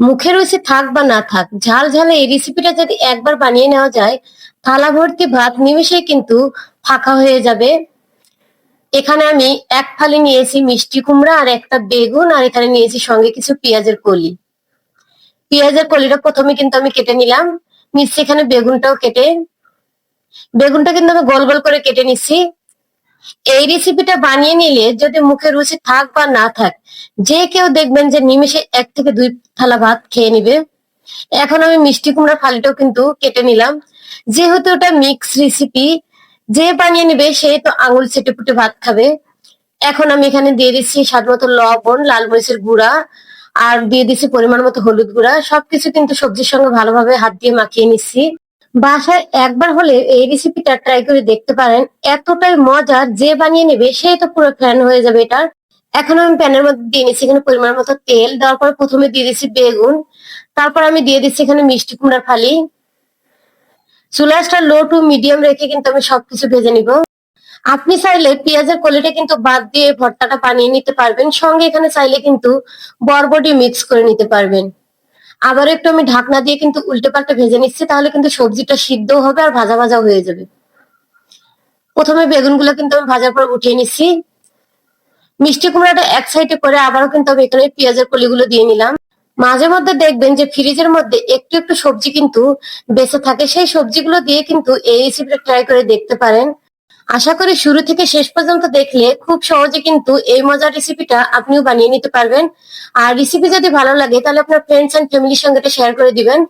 মুখে রুচি থাক বা না থাক, ঝাল ঝালে এই রেসিপিটা যদি একবার বানিয়ে নেওয়া যায়, থালা ভর্তি ভাত নিমেষেই কিন্তু ফাঁকা হয়ে যাবে। এখানে আমি এক ফালি নিয়েছি মিষ্টি কুমড়া আর একটা বেগুন, আর এখানে নিয়েছি সঙ্গে কিছু পেঁয়াজের কলি। পেঁয়াজের কলিটা প্রথমে কিন্তু আমি কেটে নিলাম। নিচ্ছি এখানে বেগুনটাও কেটে। বেগুনটা কিন্তু আমি গোল গোল করে কেটে নিচ্ছি। এই রেসিপিটা বানিয়ে নিলে যদি মুখে রুচি থাক বা না থাক, যে কেউ দেখবেন যে নিমেষে এক থেকে দুই থালা ভাত খেয়ে নিবে। এখন আমি মিষ্টি কুমড়া ফালিটাও কিন্তু কেটে নিলাম। যেহেতু ওটা মিক্স রেসিপি যে বানিয়ে নিবে সে তো আঙুল চেটে পুটে ভাত খাবে। এখন আমি এখানে দিয়ে দিচ্ছি স্বাদ মতো লবণ, লাল মরিচের গুঁড়া, আর দিয়ে দিচ্ছি পরিমাণ মতো হলুদ গুঁড়া। সবকিছু কিন্তু সবজির সঙ্গে ভালোভাবে হাত দিয়ে মাখিয়ে নিচ্ছি। বাসায় একবার হলে এই রেসিপিটা ট্রাই করে দেখতে পারেন। এতটাই মজার যে বানিয়ে নেবে সে তো পুরো ফ্যান হয়ে যাবে এটার এখন আমি প্যানের মধ্যে দিয়ে নিচ্ছি এখানে পরিমাণ মতো তেল, দেওয়ার পর প্রথমে দিয়ে দিচ্ছি বেগুন। তারপর আমি দিয়ে দিচ্ছি এখানে মিষ্টি কুমড়ার ফালি। চুলাসটা লো টু মিডিয়াম রেখে কিন্তু আমি সবকিছু ভেজে নিব। আপনি চাইলে পেঁয়াজের কলিটা কিন্তু বাদ দিয়ে ভর্তাটা বানিয়ে নিতে পারবেন। সঙ্গে এখানে চাইলে কিন্তু বরবটি মিক্স করে নিতে পারবেন। আবার একটু আমি ঢাকনা দিয়ে কিন্তু উল্টে পাল্টে ভেজে নিচ্ছি, তাহলে কিন্তু সবজিটা সিদ্ধ হবে আর ভাজা ভাজা হয়ে যাবে। প্রথমে বেগুনগুলো কিন্তু আমি ভাজার পর উঠিয়ে নিচ্ছি। মিষ্টি কুমড়াটা এক সাইডে করে আবারও কিন্তু আমি এখানে পেঁয়াজের কলিগুলো দিয়ে নিলাম। মাঝে মধ্যে দেখবেন যে ফ্রিজের মধ্যে একটু একটু সবজি কিন্তু বেঁচে থাকে, সেই সবজিগুলো দিয়ে কিন্তু এই রেসিপিটা ট্রাই করে দেখতে পারেন। আশা করি শুরু থেকে শেষ পর্যন্ত দেখলে খুব সহজে কিন্তু এই মজার রেসিপিটা আপনিও বানিয়ে নিতে পারবেন। আর রেসিপি যদি ভালো লাগে, তাহলে আপনার ফ্রেন্ডস এন্ড ফ্যামিলির সঙ্গে এটা শেয়ার করে দিবেন।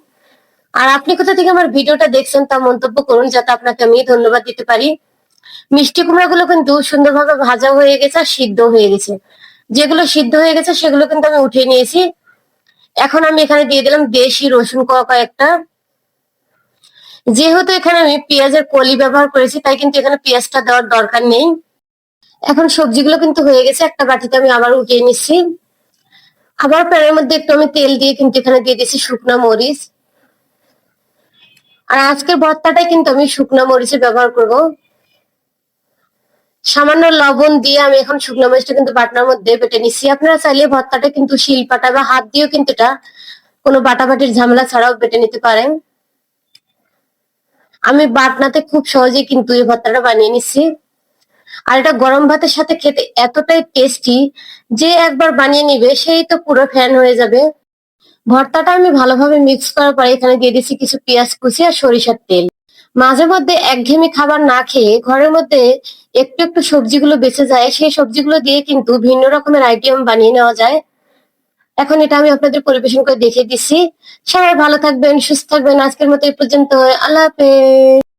আর আপনি কোথা থেকে আমার ভিডিওটা দেখছেন তা মন্তব্য করুন, যাতে আপনাকে আমি ধন্যবাদ দিতে পারি। মিষ্টি কুমড়া গুলো কিন্তু সুন্দরভাবে ভাজা হয়ে গেছে আর সিদ্ধ হয়ে গেছে। যেগুলো সিদ্ধ হয়ে গেছে, সেগুলো কিন্তু আমি উঠিয়ে নিয়েছি। এখন আমি এখানে দিয়ে দিলাম দেশি রসুন কয়েকটা। যেহেতু এখানে আমি পেঁয়াজের কলি ব্যবহার করেছি, তাই কিন্তু এখানে পেঁয়াজটা দেওয়ার দরকার নেই। এখন সবজিগুলো কিন্তু হয়ে গেছে, একটা বাটিতে আমি আবার উঠিয়ে নিচ্ছি। আবার প্যানের মধ্যে একটু আমি তেল দিয়ে কিন্তু এখানে দিয়ে দিচ্ছি শুকনা মরিচ। আর আজকের ভর্তাটাই কিন্তু আমি শুকনা মরিচের ব্যবহার করব। সামান্য লবণ দিয়ে আমি এখন শুকনো মরিচটা কিন্তু বাটনার মধ্যে বেটে নিচ্ছি। আপনারা চাইলে ভর্তাটা কিন্তু শিল পাটা বা হাত দিয়েও কিন্তু এটা কোনো বাটাবাটির ঝামেলা ছাড়াও বেটে নিতে পারেন। আমি বাটনাতে খুব সহজেই কিন্তু এই ভর্তাটা বানিয়ে নিচ্ছি আর এটা গরম ভাতের সাথে খেতে এতটাই টেস্টি যে একবার বানিয়ে নিবে, সেই তো পুরো ফ্যান হয়ে যাবে। ভর্তাটা আমি ভালোভাবে মিক্স করার পরে এখানে দিয়ে দিচ্ছি কিছু পেঁয়াজ কুচি আর সরিষার তেল। মাঝে মধ্যে একঘেয়েমি খাবার না খেয়ে ঘরের মধ্যে একটু একটু সবজিগুলো বেঁচে যায়, সেই সবজিগুলো দিয়ে কিন্তু ভিন্ন রকমের আইটেম বানিয়ে নেওয়া যায়। এখন এটা আমি আপনাদের পরিবেশন করে দেখিয়ে দিচ্ছি। সবাই ভালো থাকবেন, সুস্থ থাকবেন। আজকের মতো এই পর্যন্ত আল্লাহ হাফেজ।